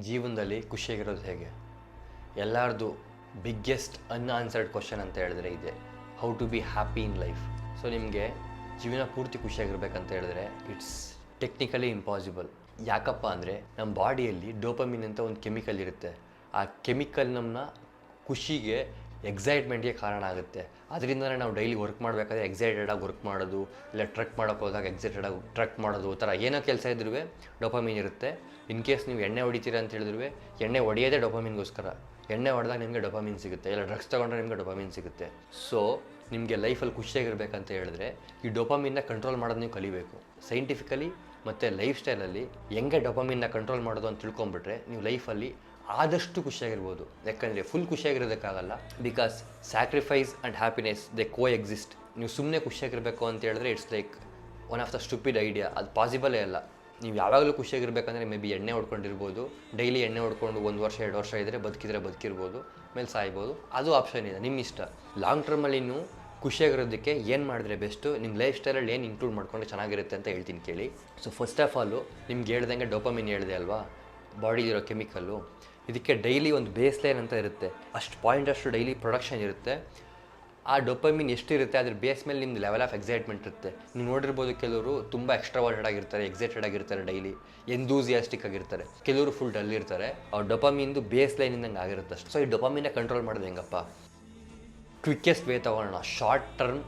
ಜೀವನದಲ್ಲಿ ಖುಷಿಯಾಗಿರೋದು ಹೇಗೆ? ಎಲ್ಲರದು ಬಿಗ್ಗೆಸ್ಟ್ ಅನ್ಆನ್ಸರ್ಡ್ ಕ್ವಶನ್ ಅಂತ ಹೇಳಿದ್ರೆ ಇದೆ how to be happy in life so ನಿಮಗೆ ಜೀವನ ಪೂರ್ತಿ ಖುಷಿಯಾಗಿರ್ಬೇಕಂತ ಹೇಳಿದ್ರೆ ಇಟ್ಸ್ ಟೆಕ್ನಿಕಲಿ ಇಂಪಾಸಿಬಲ್ ಯಾಕಪ್ಪ ಅಂದರೆ ನಮ್ಮ ಬಾಡಿಯಲ್ಲಿ ಡೋಪಮಿನ್ ಅಂತ ಒಂದು ಕೆಮಿಕಲ್ ಇರುತ್ತೆ. ಆ ಕೆಮಿಕಲ್ ನಮ್ಮನ್ನ ಖುಷಿಗೆ ಎಕ್ಸೈಟ್ಮೆಂಟ್ಗೆ ಕಾರಣ ಆಗುತ್ತೆ. ಅದರಿಂದಲೇ ನಾವು ಡೈಲಿ ವರ್ಕ್ ಮಾಡಬೇಕಾದ್ರೆ ಎಕ್ಸೈಟೆಡಾಗಿ ವರ್ಕ್ ಮಾಡೋದು, ಇಲ್ಲ ಟ್ರಕ್ ಮಾಡೋಕೆ ಹೋದಾಗ ಎಕ್ಸೈಟೆಡಾಗಿ ಟ್ರಕ್ ಮಾಡೋದು ಥರ ಏನೋ ಕೆಲಸ ಇದ್ರೂ ಡೊಪಮೀನ್ ಇರುತ್ತೆ. ಇನ್ ಕೇಸ್ ನೀವು ಎಣ್ಣೆ ಹೊಡಿತೀರಿ ಅಂತ ಹೇಳಿದ್ರು ಎಣ್ಣೆ ಹೊಡೆಯೋದೇ ಡೊಪಮೀನ್ಗೋಸ್ಕರ ಎಣ್ಣೆ ಹೊಡೆದಾಗ ನಿಮಗೆ ಡೊಪಮೀನ್ ಸಿಗುತ್ತೆ, ಇಲ್ಲ ಡ್ರಗ್ಸ್ ತೊಗೊಂಡ್ರೆ ನಿಮಗೆ ಡೊಪಮೀನ್ ಸಿಗುತ್ತೆ. ಸೊ ನಿಮಗೆ ಲೈಫಲ್ಲಿ ಖುಷಿಯಾಗಿರ್ಬೇಕಂತ ಹೇಳಿದ್ರೆ ಈ ಡೊಪಮೀನ್ನ ಕಂಟ್ರೋಲ್ ಮಾಡೋದು ನೀವು ಕಲಿಬೇಕು. ಸೈಂಟಿಫಿಕಲಿ ಮತ್ತು ಲೈಫ್ ಸ್ಟೈಲಲ್ಲಿ ಹೆಂಗೆ ಡೊಪಮೀನ್ನ ಕಂಟ್ರೋಲ್ ಮಾಡೋದು ಅಂತ ತಿಳ್ಕೊಂಬಿಟ್ರೆ ನೀವು ಲೈಫಲ್ಲಿ ಆದಷ್ಟು ಖುಷಿಯಾಗಿರ್ಬೋದು. ಯಾಕಂದರೆ full ಖುಷಿಯಾಗಿರೋದಕ್ಕಾಗಲ್ಲ. Because sacrifice and happiness they coexist ನೀವು ಸುಮ್ಮನೆ ಖುಷಿಯಾಗಿರಬೇಕು ಅಂತ ಹೇಳಿದ್ರೆ it's like one of the stupid idea ಅದು ಪಾಸಿಬಲೇ ಅಲ್ಲ. ನೀವು ಯಾವಾಗಲೂ ಖುಷಿಯಾಗಿರ್ಬೇಕಂದ್ರೆ ಮೇ ಬಿ ಎಣ್ಣೆ ಹೊಡ್ಕೊಂಡಿರ್ಬೋದು. ಡೈಲಿ ಎಣ್ಣೆ ಹೊಡ್ಕೊಂಡು ಒಂದು ವರ್ಷ, ಎರಡು ವರ್ಷ ಇದ್ದರೆ ಬದುಕಿದ್ರೆ ಬದುಕಿರ್ಬೋದು. ಮೇಲೆ ಸಾಯ್ಬೋದು. ಅದು ಆಪ್ಷನ್ ಇದೆ ನಿಮ್ಮ ಇಷ್ಟ. ಲಾಂಗ್ ಟರ್ಮಲ್ಲಿ ನೀವು ಖುಷಿಯಾಗಿರೋದಕ್ಕೆ ಏನು ಮಾಡಿದ್ರೆ ಬೆಸ್ಟು ನಿಮ್ಮ ಲೈಫ್ ಸ್ಟೈಲಲ್ಲಿ ಏನು ಇನ್ಕ್ಲೂಡ್ ಮಾಡ್ಕೊಂಡ್ರೆ ಚೆನ್ನಾಗಿರುತ್ತೆ ಅಂತ ಹೇಳ್ತೀನಿ ಕೇಳಿ. ಸೊ ಫಸ್ಟ್ ಆಫ್ ಆಲು ನಿಮ್ಗೆ ಹೇಳ್ದಂಗೆ ಡೋಪಮಿನ್ ಹೇಳಿದೆ ಅಲ್ವಾ? ಬಾಡಿಲಿರೋ ಕೆಮಿಕಲ್ಲು ಇದಕ್ಕೆ ಡೈಲಿ ಒಂದು ಬೇಸ್ ಲೈನ್ ಅಂತ ಇರುತ್ತೆ. ಅಷ್ಟು ಪಾಯಿಂಟ್ ಅಷ್ಟು ಡೈಲಿ ಪ್ರೊಡಕ್ಷನ್ ಇರುತ್ತೆ. ಆ ಡೊಪಮಿನ್ ಎಷ್ಟಿರುತ್ತೆ, ಅದ್ರ ಬೇಸ್ ಮೇಲೆ ನಿಮ್ದು ಲೆವೆಲ್ ಆಫ್ ಎಕ್ಸೈಟ್ಮೆಂಟ್ ಇರುತ್ತೆ. ನೀವು ನೋಡಿರ್ಬೋದು ಕೆಲವರು ತುಂಬ ಎಕ್ಸ್ಟ್ರಾವರ್ಟೆಡ್ ಆಗಿರ್ತಾರೆ ಎಕ್ಸೈಟೆಡ್ ಆಗಿರ್ತಾರೆ ಡೈಲಿ ಎಂದೂಸಿಯಾಸ್ಟಿಕ್ ಆಗಿರ್ತಾರೆ. ಕೆಲವರು ಫುಲ್ ಡಲ್ ಇರ್ತಾರೆ. ಅವ್ರ ಡೊಪಮಿನ್ದು ಬೇಸ್ ಲೈನ್ ಇಂದಂಗೆ ಆಗಿರುತ್ತೆ ಅಷ್ಟು. ಸೊ ಈ ಡೊಪಮಿನ ಕಂಟ್ರೋಲ್ ಮಾಡೋದು ಹೆಂಗಪ್ಪ? ಕ್ವಿಕ್ಕೆಸ್ಟ್ ವೇ ತಗೋಣ short term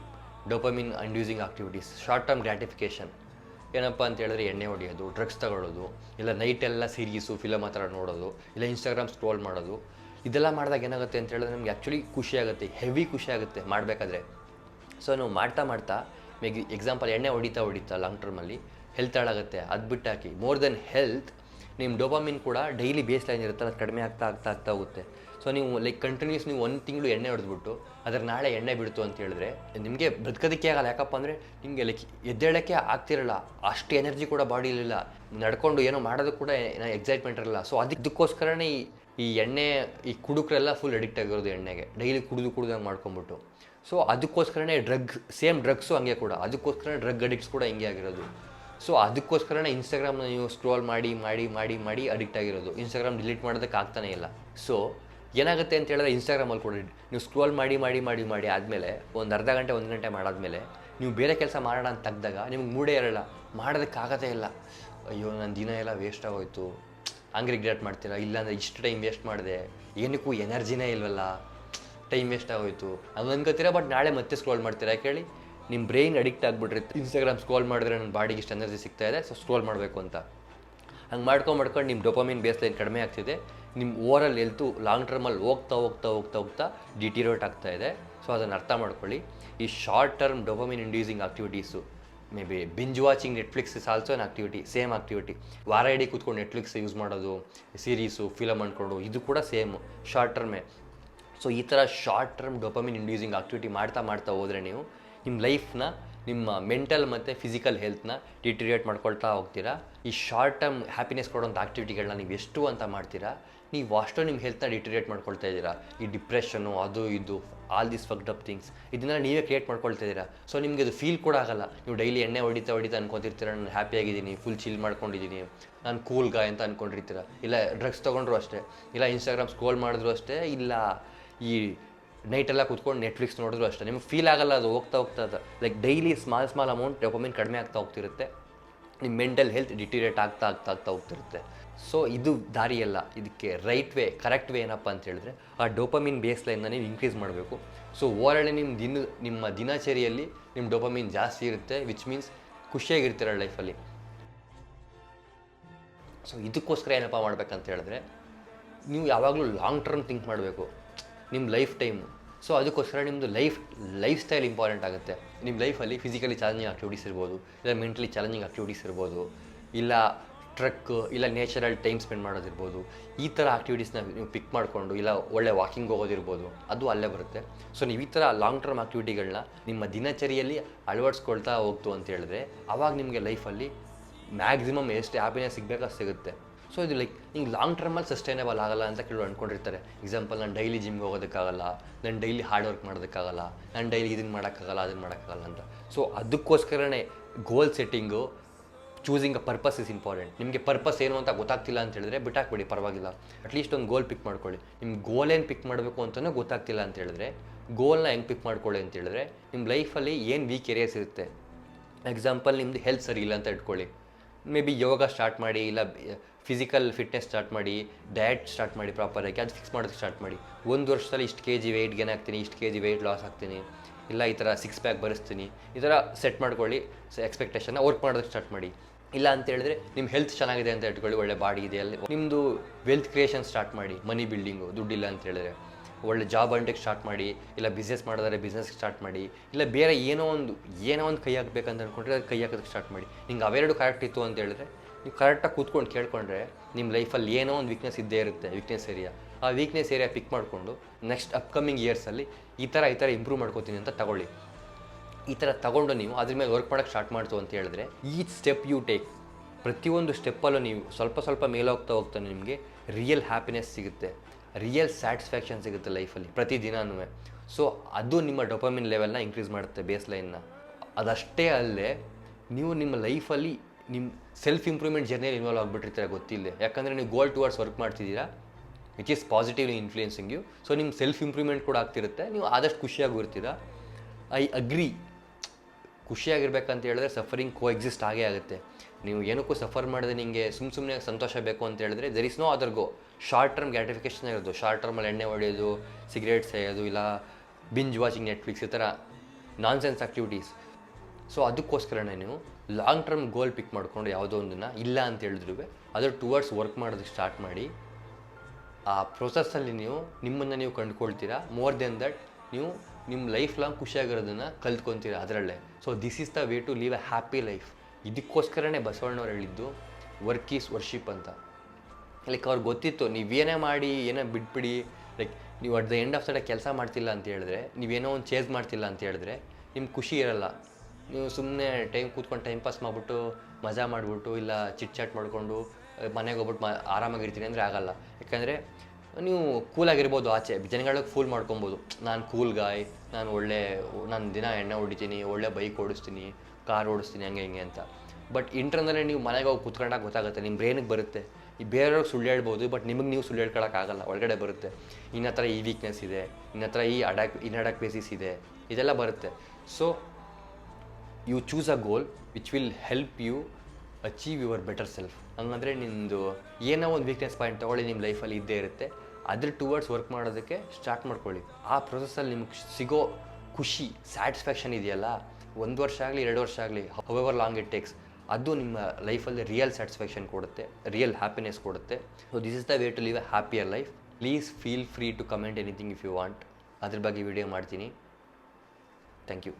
dopamine inducing activities short term gratification ಏನಪ್ಪ ಅಂತ ಹೇಳಿದ್ರೆ ಎಣ್ಣೆ ಹೊಡೆಯೋದು ಡ್ರಗ್ಸ್ ತಗೊಳ್ಳೋದು, ಇಲ್ಲ ನೈಟೆಲ್ಲ ಸೀರೀಸು ಫಿಲಮ್ ಆ ಥರ ನೋಡೋದು, ಇಲ್ಲ ಇನ್ಸ್ಟಾಗ್ರಾಮ್ ಸ್ಕ್ರೋಲ್ ಮಾಡೋದು, ಇದೆಲ್ಲ ಮಾಡಿದಾಗ ಏನಾಗುತ್ತೆ ಅಂತ ಹೇಳಿದ್ರೆ ನಮಗೆ ಆ್ಯಕ್ಚುಲಿ ಖುಷಿ ಆಗುತ್ತೆ ಹೆವಿ ಖುಷಿ ಆಗುತ್ತೆ ಮಾಡಬೇಕಾದ್ರೆ. ಸೊ ನಾವು ಮಾಡ್ತಾ ಮಾಡ್ತಾ ಮೇಗ್ ಎಕ್ಸಾಂಪಲ್ ಎಣ್ಣೆ ಹೊಡಿತಾ ಹೊಡಿತಾ ಲಾಂಗ್ ಟರ್ಮಲ್ಲಿ ಹೆಲ್ತ್ ಹಾಳಾಗುತ್ತೆ. ಅದು ಬಿಟ್ಟಾಕಿ ಮೋರ್ ದೆನ್ ಹೆಲ್ತ್ ನಿಮ್ಮ ಡೋಬಾಮಿನ್ ಕೂಡ ಡೈಲಿ ಬೇಸ್ ಲೈನ್ ಇರುತ್ತೆ, ಅದು ಕಡಿಮೆ ಆಗ್ತಾ ಆಗ್ತಾ ಆಗ್ತಾ ಹೋಗುತ್ತೆ. ಸೊ ನೀವು ಲೈಕ್ ಕಂಟಿನ್ಯೂಸ್ ನೀವು ಒಂದು ತಿಂಗಳು ಎಣ್ಣೆ ಹೊಡೆದ್ಬಿಟ್ಟು, ಅದ್ರ ನಾಳೆ ಎಣ್ಣೆ ಬಿಡ್ತು ಅಂತ ಹೇಳಿದ್ರೆ, ನಿಮಗೆ ಬದುಕೋದಕ್ಕೆ ಆಗಲ್ಲ. ಯಾಕಪ್ಪ ಅಂದರೆ ನಿಮಗೆ ಲೈಕ್ ಎದ್ದೇಳಕ್ಕೆ ಆಗ್ತಿರಲ್ಲ. ಅಷ್ಟು ಎನರ್ಜಿ ಕೂಡ ಬಾಡಿಲಿಲ್ಲ ನಡ್ಕೊಂಡು ಏನೋ ಮಾಡೋದು ಕೂಡ ಎಕ್ಸೈಟ್ಮೆಂಟ್ ಇರಲ್ಲ. ಸೊ ಅದಕ್ಕೋಸ್ಕರನೇ ಈ ಎಣ್ಣೆ, ಈ ಕುಡುಕರೆಲ್ಲ ಫುಲ್ ಅಡಿಕ್ಟ್ ಆಗಿರೋದು ಎಣ್ಣೆಗೆ. ಡೈಲಿ ಕುಡಿದು ಕುಡಿದಂಗೆ ಮಾಡ್ಕೊಂಬಿಟ್ಟು ಸೊ ಅದಕ್ಕೋಸ್ಕರನೇ ಡ್ರಗ್ ಸೇಮ್ ಡ್ರಗ್ಸು ಹಂಗೆ ಕೂಡ. ಅದಕ್ಕೋಸ್ಕರ ಡ್ರಗ್ ಅಡಿಕ್ಟ್ಸ್ ಕೂಡ ಹಿಂಗೆ ಆಗಿರೋದು. ಸೊ ಅದಕ್ಕೋಸ್ಕರನೇ ಇನ್ಸ್ಟಾಗ್ರಾಮ್ನ ನೀವು ಸ್ಕ್ರೋಲ್ ಮಾಡಿ ಮಾಡಿ ಮಾಡಿ ಮಾಡಿ ಅಡಿಕ್ಟ್ ಆಗಿರೋದು. ಇನ್ಸ್ಟಾಗ್ರಾಮ್ ಡಿಲೀಟ್ ಮಾಡೋದಕ್ಕೆ ಆಗ್ತಾನೇ ಇಲ್ಲ. ಸೊ ಏನಾಗುತ್ತೆ ಅಂತ ಹೇಳಿದ್ರೆ ಇನ್ಸ್ಟಾಗ್ರಾಮಲ್ಲಿ ಕೂಡ. ನೀವು ಸ್ಕ್ರೋಲ್ ಮಾಡಿ ಮಾಡಿ ಮಾಡಿ ಮಾಡಿ ಆದಮೇಲೆ ಒಂದು ಅರ್ಧ ಗಂಟೆ, ಒಂದು ಗಂಟೆ ಮಾಡಾದ್ಮೇಲೆ ನೀವು ಬೇರೆ ಕೆಲಸ ಮಾಡೋಣ ಅಂತ ತೆಗ್ದಾಗ ನಿಮ್ಗೆ ಮೂಡೇ ಇರೋಲ್ಲ. ಮಾಡೋದಕ್ಕಾಗದೇ ಇಲ್ಲ. ಅಯ್ಯೋ ನನ್ನ ದಿನ ಎಲ್ಲ ವೇಸ್ಟ್ ಆಗೋಯ್ತು. ಹಂಗೆ ರಿಗ್ರೆಟ್ ಮಾಡ್ತೀರಾ? ಇಲ್ಲಾಂದರೆ ಇಷ್ಟು ಟೈಮ್ ವೇಸ್ಟ್ ಮಾಡಿದೆ. ಏನಕ್ಕೂ ಎನರ್ಜಿನೇ ಇಲ್ವಲ್ಲ. ಟೈಮ್ ವೇಸ್ಟ್ ಆಗೋಯ್ತು. ಅದು ಅನ್ಕೋತೀರಾ ಬಟ್ ನಾಳೆ ಮತ್ತೆ ಸ್ಕ್ರೋಲ್ ಮಾಡ್ತೀರಾ ಕೇಳಿ? ನಿಮ್ಮ ಬ್ರೈನ್ ಅಡಿಕ್ಟ್ ಆಗಿಬಿಟ್ಟಿರುತ್ತೆ. ಇನ್ಸ್ಟಾಗ್ರಾಮ್ ಸ್ಕ್ರೋಲ್ ಮಾಡಿದ್ರೆ ನನ್ನ ಬಾಡಿಗೆ ಇಷ್ಟು ಎನರ್ಜಿ ಸಿಗ್ತಾ ಇದೆ ಸೊ ಸ್ಕ್ರೋಲ್ ಮಾಡಬೇಕು ಅಂತ. ಹಂಗೆ ಮಾಡ್ಕೊಂಡು ಮಾಡ್ಕೊಂಡು ನಿಮ್ಮ ಡೊಪಮಿನ್ ಬೇಸ್ ಲೈನ್ ಕಡಿಮೆ ಆಗ್ತಿದೆ. ನಿಮ್ಮ ಓವರಲ್ ಹೆಲ್ತು ಲಾಂಗ್ ಟರ್ಮಲ್ಲಿ ಹೋಗ್ತಾ ಹೋಗ್ತಾ ಹೋಗ್ತಾ ಹೋಗ್ತಾ ಡಿಟಿರೋಟ್ ಆಗ್ತಾ ಇದೆ. ಸೊ ಅದನ್ನು ಅರ್ಥ ಮಾಡ್ಕೊಳ್ಳಿ. ಈ short term dopamine inducing activities maybe binge watching Netflix is also an activity same activity ವಾರ ಇಡೀ ಕೂತ್ಕೊಂಡು ನೆಟ್ಫ್ಲಿಕ್ಸ್ ಯೂಸ್ ಮಾಡೋದು ಸೀರೀಸು ಫಿಲಮ್ ಅಂದ್ಕೊಂಡು ಇದು ಕೂಡ ಸೇಮ್ ಶಾರ್ಟ್ ಟರ್ಮೇ ಸೊ ಈ ಥರ short term dopamine inducing activity ಮಾಡ್ತಾ ಮಾಡ್ತಾ ಹೋದರೆ ನೀವು ನಿಮ್ಮ ಲೈಫ್ನ, ನಿಮ್ಮ ಮೆಂಟಲ್ ಮತ್ತು ಫಿಸಿಕಲ್ ಹೆಲ್ತ್ನ ಡಿಟ್ರಿಯೇಟ್ ಮಾಡ್ಕೊಳ್ತಾ ಹೋಗ್ತೀರಾ? ಈ ಶಾರ್ಟ್ ಟರ್ಮ್ ಹ್ಯಾಪಿನೆಸ್ ಕೊಡೋಂಥ ಆಕ್ಟಿವಿಟಿಗಳನ್ನ ನೀವು ಎಷ್ಟು ಅಂತ ಮಾಡ್ತೀರಾ? ನೀವು ಅಷ್ಟು ನಿಮ್ಮ ಹೆಲ್ತ್ನ ಡಿಟ್ರಿಯೇಟ್ ಮಾಡ್ಕೊಳ್ತಾ ಇದ್ದೀರಾ? ಈ ಡಿಪ್ರೆಷನ್ನು, ಅದು ಇದು all this fucked up things ಇದನ್ನೆಲ್ಲ ನೀವೇ ಕ್ರಿಯೇಟ್ ಮಾಡ್ಕೊಳ್ತಾ ಇದ್ದೀರಾ? ಸೊ ನಿಮಗೆ ಅದು ಫೀಲ್ ಕೂಡ ಆಗಲ್ಲ. ನೀವು ಡೈಲಿ ಎಣ್ಣೆ ಹೊಡಿತಾ ಹೊಡಿತಾ ಅನ್ಕೊತಿರ್ತೀರ, ನಾನು ಹ್ಯಾಪಿಯಾಗಿದ್ದೀನಿ ಫುಲ್ ಚಿಲ್ ಮಾಡ್ಕೊಂಡಿದ್ದೀನಿ, ನಾನು ಕೂಲ್ ಗಾಯ ಅಂತ ಅನ್ಕೊಂಡಿರ್ತೀರ? ಇಲ್ಲ ಡ್ರಗ್ಸ್ ತೊಗೊಂಡ್ರು ಅಷ್ಟೇ, ಇಲ್ಲ ಇನ್ಸ್ಟಾಗ್ರಾಮ್ ಸ್ಕ್ರೋಲ್ ಮಾಡಿದ್ರು ಅಷ್ಟೇ, ಇಲ್ಲ ಈ ನೈಟೆಲ್ಲ ಕೂತ್ಕೊಂಡು ನೆಟ್ಫ್ಲಿಕ್ಸ್ ನೋಡಿದ್ರು ಅಷ್ಟೇ. ನಿಮ್ಗೆ ಫೀಲ್ ಆಗಲ್ಲ ಅದು, ಹೋಗ್ತಾ ಹೋಗ್ತಾ ಅದು. Like daily small small amount dopamine ಕಡಿಮೆ ಆಗ್ತಾ ಹೋಗ್ತಿರುತ್ತೆ. ನಿಮ್ಮ ಮೆಂಟಲ್ ಹೆಲ್ತ್ ಡಿಟಿರೇಟ್ ಆಗ್ತಾ ಆಗ್ತಾ ಆಗ್ತಾ ಹೋಗ್ತಿರುತ್ತೆ. ಸೊ ಇದು ದಾರಿಯಲ್ಲ. ಇದಕ್ಕೆ ರೈಟ್ ವೇ ಕರೆಕ್ಟ್ ವೇ ಏನಪ್ಪ ಅಂತ ಹೇಳಿದ್ರೆ, ಆ ಡೋಪಮಿನ್ ಬೇಸ್ ಲೈನ್ನ ನೀವು ಇನ್ಕ್ರೀಸ್ ಮಾಡಬೇಕು. ಸೊ ಓವರಾಲ್ ನಿಮ್ಮ ದಿನ, ನಿಮ್ಮ ದಿನಚರಿಯಲ್ಲಿ ನಿಮ್ಮ ಡೋಪಮಿನ್ ಜಾಸ್ತಿ ಇರುತ್ತೆ ವಿಚ್ ಮೀನ್ಸ್ ಖುಷಿಯಾಗಿರ್ತೀರ ಲೈಫಲ್ಲಿ ಸೊ ಇದಕ್ಕೋಸ್ಕರ ಏನಪ್ಪ ಮಾಡ್ಬೇಕಂತ ಹೇಳಿದ್ರೆ, ನೀವು ಯಾವಾಗಲೂ ಲಾಂಗ್ ಟರ್ಮ್ ಥಿಂಕ್ ಮಾಡಬೇಕು. ನಿಮ್ಮ ಲೈಫ್ ಟೈಮು ಸೊ ಅದಕ್ಕೋಸ್ಕರ ನಿಮ್ಮದು ಲೈಫ್ ಲೈಫ್ ಸ್ಟೈಲ್ ಇಂಪಾರ್ಟೆಂಟ್ ಆಗುತ್ತೆ ನಿಮ್ಮ ಲೈಫಲ್ಲಿ ಫಿಸಿಕಲಿ ಚಾಲೆಂಜಿಂಗ್ ಆಕ್ಟಿವಿಟೀಸ್ ಇರ್ಬೋದು, ಇಲ್ಲ ಮೆಂಟಲಿ ಚಾಲೆಂಜಿಂಗ್ ಆಕ್ಟಿವಿಟೀಸ್ ಇರ್ಬೋದು, ಇಲ್ಲ ಟ್ರಕ್ ಇಲ್ಲ ನೇಚರಲ್ ಟೈಮ್ ಸ್ಪೆಂಡ್ ಮಾಡೋದಿರ್ಬೋದು ಈ ಥರ ಆ್ಯಕ್ಟಿವಿಟೀಸ್ನ ನೀವು ಪಿಕ್ ಮಾಡಿಕೊಂಡು, ಇಲ್ಲ ಒಳ್ಳೆ ವಾಕಿಂಗ್ ಹೋಗೋದಿರ್ಬೋದು ಅದು ಅಲ್ಲೇ ಬರುತ್ತೆ. ಸೊ ನೀವು ಈ ಥರ ಲಾಂಗ್ ಟರ್ಮ್ ಆ್ಯಕ್ಟಿವಿಟಿಗಳನ್ನ ನಿಮ್ಮ ದಿನಚರಿಯಲ್ಲಿ ಅಳವಡಿಸ್ಕೊಳ್ತಾ ಹೋಗ್ತು ಅಂತ ಹೇಳಿದ್ರೆ ಆವಾಗ ನಿಮಗೆ ಲೈಫಲ್ಲಿ ಮ್ಯಾಕ್ಸಿಮಮ್ ಎಷ್ಟು ಹ್ಯಾಪಿನೆಸ್ ಸಿಗಬೇಕಾ ಸಿಗುತ್ತೆ. ಸೊ ಇದು ಲೈಕ್ ನಿಂಗೆ ಲಾಂಗ್ ಟರ್ಮಲ್ಲಿ ಸಸ್ಟೈನೇಬಲ್ ಆಗಲ್ಲ ಅಂತ ಕೆಲವರು ಅಂದ್ಕೊಂಡಿರ್ತಾರೆ ಎಕ್ಸಾಂಪಲ್ ನಾನು ಡೈಲಿ ಜಿಮ್ಗೆ ಹೋಗೋದಕ್ಕಾಗಲ್ಲ, ನಾನು ಡೈಲಿ ಹಾರ್ಡ್ ವರ್ಕ್ ಮಾಡೋದಕ್ಕಾಗಲ್ಲ, ನಾನು ಡೈಲಿ ಇದನ್ನು ಮಾಡೋಕ್ಕಾಗಲ್ಲ ಅದನ್ನು ಮಾಡೋಕ್ಕಾಗಲ್ಲ ಅಂತ. ಸೊ ಅದಕ್ಕೋಸ್ಕರನೇ goal setting choosing a purpose is important ನಿಮಗೆ ಪರ್ಪಸ್ ಏನು ಅಂತ ಗೊತ್ತಾಗ್ತಿಲ್ಲ ಅಂತ ಹೇಳಿದ್ರೆ ಬಿಟ್ಟಾಕ್ಬಿಡಿ, ಪರವಾಗಿಲ್ಲ. ಅಟ್ಲೀಸ್ಟ್ ಒಂದು ಗೋಲ್ ಪಿಕ್ ಮಾಡ್ಕೊಳ್ಳಿ. ನಿಮ್ಮ ಗೋಲ್ ಏನು ಪಿಕ್ ಮಾಡಬೇಕು ಅಂತಲೂ ಗೊತ್ತಾಗ್ತಿಲ್ಲ ಅಂತ ಹೇಳಿದ್ರೆ ಗೋಲ್ನ ಹೆಂಗೆ ಪಿಕ್ ಮಾಡ್ಕೊಳ್ಳಿ ಅಂತ ಹೇಳಿದ್ರೆ ನಿಮ್ಮ ಲೈಫಲ್ಲಿ ಏನು ವೀಕ್ ಏರಿಯಾಸ್ ಇರುತ್ತೆ? ಎಕ್ಸಾಂಪಲ್ ನಿಮ್ಮದು ಹೆಲ್ತ್ ಸರಿ ಇಲ್ಲ ಅಂತ ಇಟ್ಕೊಳ್ಳಿ. ಮೇ ಬಿ ಯೋಗ ಸ್ಟಾರ್ಟ್ ಮಾಡಿ, ಇಲ್ಲ ಫಿಸಿಕಲ್ ಫಿಟ್ನೆಸ್ ಸ್ಟಾರ್ಟ್ ಮಾಡಿ ಡಯಟ್ ಸ್ಟಾರ್ಟ್ ಮಾಡಿ ಪ್ರಾಪರ್ ಆಗಿ, ಅದು ಫಿಕ್ಸ್ ಮಾಡೋದಕ್ಕೆ ಸ್ಟಾರ್ಟ್ ಮಾಡಿ. ಒಂದು ವರ್ಷದಲ್ಲಿ ಇಷ್ಟು ಕೆ ಜಿ ವೆಯ್ಟ್ ಗೇನ್ ಆಗ್ತೀನಿ, ಇಷ್ಟು ಕೆ ಜಿ ವೆಯ್ಟ್ ಲಾಸ್ ಆಗ್ತೀನಿ, ಇಲ್ಲ ಈ ಥರ ಸಿಕ್ಸ್ ಪ್ಯಾಕ್ ಬರೆಸ್ತೀನಿ, ಈ ಥರ ಸೆಟ್ ಮಾಡ್ಕೊಳ್ಳಿ ಎಕ್ಸ್ಪೆಕ್ಟೇಷನ್ನ ವರ್ಕ್ ಮಾಡೋದಕ್ಕೆ ಸ್ಟಾರ್ಟ್ ಮಾಡಿ. ಇಲ್ಲ ಅಂತ ಹೇಳಿದ್ರೆ ನಿಮ್ಮ ಹೆಲ್ತ್ ಚೆನ್ನಾಗಿದೆ ಅಂತ ಇಟ್ಕೊಳ್ಳಿ, ಒಳ್ಳೆ ಬಾಡಿ ಇದೆ ಅಲ್ಲಿ. ನಿಮ್ಮದು ವೆಲ್ತ್ ಕ್ರಿಯೇಷನ್ ಸ್ಟಾರ್ಟ್ ಮಾಡಿ ಮನಿ ಬಿಲ್ಡಿಂಗು ದುಡ್ಡಿಲ್ಲ ಅಂತ ಹೇಳಿದ್ರೆ. ಒಳ್ಳೆ ಜಾಬ್ ಅಂಟಿಗೆ ಸ್ಟಾರ್ಟ್ ಮಾಡಿ, ಇಲ್ಲ ಬಿಸ್ನೆಸ್ ಮಾಡಿದ್ರೆ ಬಿಸ್ನೆಸ್ ಸ್ಟಾರ್ಟ್ ಮಾಡಿ, ಇಲ್ಲ ಬೇರೆ ಏನೋ ಒಂದು ಏನೋ ಒಂದು ಕೈ ಹಾಕ್ಬೇಕಂತ ಅಂದ್ಕೊಂಡ್ರೆ ಅದು ಕೈ ಹಾಕೋದಕ್ಕೆ ಸ್ಟಾರ್ಟ್ ಮಾಡಿ. ನಿಂಗೆ ಅವೆರಡು ಕರೆಕ್ಟ್ ಇತ್ತು ಅಂತ ಹೇಳಿದ್ರೆ, ನೀವು ಕರೆಕ್ಟಾಗಿ ಕೂತ್ಕೊಂಡು ಕೇಳ್ಕೊಂಡ್ರೆ ನಿಮ್ಮ ಲೈಫಲ್ಲಿ ಏನೋ ಒಂದು ವೀಕ್ನೆಸ್ ಇದ್ದೇ ಇರುತ್ತೆ ವೀಕ್ನೆಸ್ ಏರಿಯಾ ಆ ವೀಕ್ನೆಸ್ ಏರಿಯಾ ಪಿಕ್ ಮಾಡಿಕೊಂಡು ನೆಕ್ಸ್ಟ್ ಅಪ್ಕಮಿಂಗ್ ಇಯರ್ಸಲ್ಲಿ ಈ ಥರ ಈ ಥರ ಇಂಪ್ರೂವ್ ಮಾಡ್ಕೋತೀನಿ ಅಂತ ತಗೊಳ್ಳಿ. ಈ ಥರ ತಗೊಂಡು ನೀವು ಅದ್ರ ಮೇಲೆ ವರ್ಕ್ ಮಾಡೋಕ್ಕೆ ಸ್ಟಾರ್ಟ್ ಮಾಡ್ತು ಅಂತ ಹೇಳಿದ್ರೆ ಈ ಸ್ಟೆಪ್ ಯು ಟೇಕ್ ಪ್ರತಿಯೊಂದು ಸ್ಟೆಪ್ಪಲ್ಲೂ ನೀವು ಸ್ವಲ್ಪ ಸ್ವಲ್ಪ ಮೇಲೋಗ್ತಾ ಹೋಗ್ತಾನೆ ಹೋಗ್ತಾ ನಿಮಗೆ ರಿಯಲ್ ಹ್ಯಾಪಿನೆಸ್ ಸಿಗುತ್ತೆ. ರಿಯಲ್ ಸ್ಯಾಟಿಸ್ಫ್ಯಾಕ್ಷನ್ ಸಿಗುತ್ತೆ ಲೈಫಲ್ಲಿ ಪ್ರತಿದಿನನೂ ಸೊ ಅದು ನಿಮ್ಮ ಡೊಪಮಿನ್ ಲೆವೆಲ್ನ ಇನ್ಕ್ರೀಸ್ ಮಾಡುತ್ತೆ ಬೇಸ್ ಲೈನ್ನ ಅದಷ್ಟೇ ಅಲ್ಲದೆ, ನೀವು ನಿಮ್ಮ ಲೈಫಲ್ಲಿ ನಿಮ್ಮ ಸೆಲ್ಫ್ ಇಂಪ್ರೂವ್ಮೆಂಟ್ ಜರ್ನಿಯಲ್ಲಿ ಇನ್ವಾಲ್ವ್ ಆಗಿಬಿಟ್ಟಿರ್ತೀರ ಗೊತ್ತಿಲ್ಲ ಯಾಕಂದರೆ ನೀವು ಗೋಲ್ ಟುವರ್ಡ್ಸ್ ವರ್ಕ್ ಮಾಡ್ತಿದ್ದೀರಾ which is positively influencing you so ನಿಮ್ಮ ಸೆಲ್ಫ್ ಇಂಪ್ರೂವ್ಮೆಂಟ್ ಕೂಡ ಆಗ್ತಿರುತ್ತೆ. ನೀವು ಆದಷ್ಟು ಖುಷಿಯಾಗಿರ್ತೀರ ಐ ಅಗ್ರಿ ಖುಷಿಯಾಗಿರ್ಬೇಕಂತ ಹೇಳಿದ್ರೆ ಸಫರಿಂಗ್ ಕೋ ಎಕ್ಸಿಸ್ಟ್ ಆಗೇ ಆಗುತ್ತೆ. ನೀವು ಏನಕ್ಕೂ ಸಫರ್ ಮಾಡಿದ್ರೆ ನಿಮಗೆ ಸುಮ್ಮ ಸುಮ್ಮನೆ ಸಂತೋಷ ಬೇಕು ಅಂತ ಹೇಳಿದ್ರೆ there is no other go short term gratification ಇರೋದು. ಶಾರ್ಟ್ ಟರ್ಮಲ್ಲಿ ಎಣ್ಣೆ ಹೊಡೆಯೋದು ಸಿಗರೇಟ್ ಸೇಯೋದು, ಇಲ್ಲ ಬಿಂಜ್ ವಾಚಿಂಗ್ ನೆಟ್ಫ್ಲಿಕ್ಸ್ ಈ ಥರ ನಾನ್ ಸೆನ್ಸ್ ಆ್ಯಕ್ಟಿವಿಟೀಸ್ ಸೊ ಅದಕ್ಕೋಸ್ಕರನೇ ನೀವು ಲಾಂಗ್ ಟರ್ಮ್ ಗೋಲ್ ಪಿಕ್ ಮಾಡಿಕೊಂಡು ಯಾವುದೋ ಒಂದನ್ನು ಇಲ್ಲ ಅಂತ ಹೇಳಿದ್ರು ಅದ್ರ ಟುವರ್ಡ್ಸ್ ವರ್ಕ್ ಮಾಡೋದಕ್ಕೆ ಸ್ಟಾರ್ಟ್ ಮಾಡಿ. ಆ ಪ್ರೊಸೆಸ್ಸಲ್ಲಿ ನೀವು ನಿಮ್ಮನ್ನು ನೀವು ಕಂಡುಕೊಳ್ತೀರಾ? ಮೋರ್ ದೆನ್ ದಟ್ ನೀವು ನಿಮ್ಮ ಲೈಫ್ ಲಾಂಗ್ ಖುಷಿಯಾಗಿರೋದನ್ನು ಕಲ್ತ್ಕೊತೀರಾ ಅದರಲ್ಲೇ. So this is the way to live a happy life ಇದಕ್ಕೋಸ್ಕರನೇ ಬಸವಣ್ಣವ್ರು ಹೇಳಿದ್ದು ವರ್ಕ್ ಈಸ್ ವರ್ಷಿಪ್ ಅಂತ. ಲೈಕ್ ಅವ್ರಿಗೆ ಗೊತ್ತಿತ್ತು ನೀವೇನೇ ಮಾಡಿ, ಏನೋ ಬಿಟ್ಬಿಡಿ, ಲೈಕ್ ನೀವು at the end of the day ಕೆಲಸ ಮಾಡ್ತಿಲ್ಲ ಅಂತ ಹೇಳಿದ್ರೆ ನೀವೇನೋ ಒಂದು ಚೇಸ್ ಮಾಡ್ತಿಲ್ಲ ಅಂತ ಹೇಳಿದ್ರೆ ನಿಮ್ಗೆ ಖುಷಿ ಇರಲ್ಲ. ನೀವು ಸುಮ್ಮನೆ ಟೈಮ್ ಕೂತ್ಕೊಂಡು ಟೈಮ್ ಪಾಸ್ ಮಾಡಿಬಿಟ್ಟು ಮಜಾ ಮಾಡಿಬಿಟ್ಟು ಇಲ್ಲ ಚಿಟ್ ಚಾಟ್ ಮಾಡಿಕೊಂಡು, ಮನೆಗೆ ಹೋಗ್ಬಿಟ್ಟು ಮ ಆರಾಮಾಗಿರ್ತೀನಿ ಅಂದರೆ ಆಗಲ್ಲ. ಯಾಕಂದರೆ ನೀವು ಕೂಲಾಗಿರ್ಬೋದು ಆಚೆ ಜನಗಳಿಗೆ ಫೂಲ್ ಮಾಡ್ಕೊಬೋದು. ನಾನು ಕೂಲ್ ಗಾಯ್ ನಾನು ಒಳ್ಳೆ, ನಾನು ದಿನ ಎಣ್ಣೆ ಹೊಡಿತೀನಿ, ಒಳ್ಳೆ ಬೈಕ್ ಓಡಿಸ್ತೀನಿ ಕಾರ್ ಓಡಿಸ್ತೀನಿ, ಹಂಗೆ ಹಿಂಗೆ ಅಂತ. ಬಟ್ ಇಂಟರ್ನಲ್ಲೇ ನೀವು ಮನೆಗೆ ಹೋಗಿ ಕುತ್ಕೊಂಡಾಗ ಗೊತ್ತಾಗುತ್ತೆ ನಿಮ್ಮ ಬ್ರೈನಿಗೆ ಬರುತ್ತೆ. ಈ ಬೇರೆಯವ್ರಿಗೆ ಸುಳ್ಳು ಹೇಳ್ಬೋದು ಬಟ್ ನಿಮಗೆ ನೀವು ಸುಳ್ಳು ಹೇಳ್ಕೊಳಕ್ಕಾಗಲ್ಲ ಒಳಗಡೆ ಬರುತ್ತೆ. ಇನ್ನ ಹತ್ರ ಈ ವೀಕ್ನೆಸ್ ಇದೆ ಇನ್ನ ಹತ್ರ ಈ ಅಡಾಕ್ ಇನ್ಅಡಾಕ್ ಬೇಸಿಸ್ ಇದೆ, ಇದೆಲ್ಲ ಬರುತ್ತೆ. So you choose a goal which will help you achieve your better self ಹಂಗಂದರೆ ನಿಮ್ಮದು ಏನೋ ಒಂದು ವೀಕ್ನೆಸ್ ಪಾಯಿಂಟ್ ತೊಗೊಳ್ಳಿ ನಿಮ್ಮ ಲೈಫಲ್ಲಿ ಇದ್ದೇ ಇರುತ್ತೆ. ಅದ್ರ ಟುವರ್ಡ್ಸ್ ವರ್ಕ್ ಮಾಡೋದಕ್ಕೆ ಸ್ಟಾರ್ಟ್ ಮಾಡ್ಕೊಳ್ಳಿ. ಆ ಪ್ರೊಸೆಸ್ಸಲ್ಲಿ ನಿಮ್ಗೆ ಸಿಗೋ ಖುಷಿ ಸ್ಯಾಟಿಸ್ಫ್ಯಾಕ್ಷನ್ ಇದೆಯಲ್ಲ, ಒಂದು ವರ್ಷ ಆಗಲಿ, ಎರಡು ವರ್ಷ ಆಗಲಿ ಹವೆವರ್ ಲಾಂಗ್ ಇಟ್ ಟೇಕ್ಸ್ ಅದು ನಿಮ್ಮ ಲೈಫಲ್ಲಿ ರಿಯಲ್ ಸ್ಯಾಟಿಸ್ಫ್ಯಾಕ್ಷನ್ ಕೊಡುತ್ತೆ ರಿಯಲ್ ಹ್ಯಾಪಿನೆಸ್ ಕೊಡುತ್ತೆ. So this is the way to live a happier life please feel free to comment anything if you want ಅದ್ರ ಬಗ್ಗೆ ವಿಡಿಯೋ ಮಾಡ್ತೀನಿ. Thank you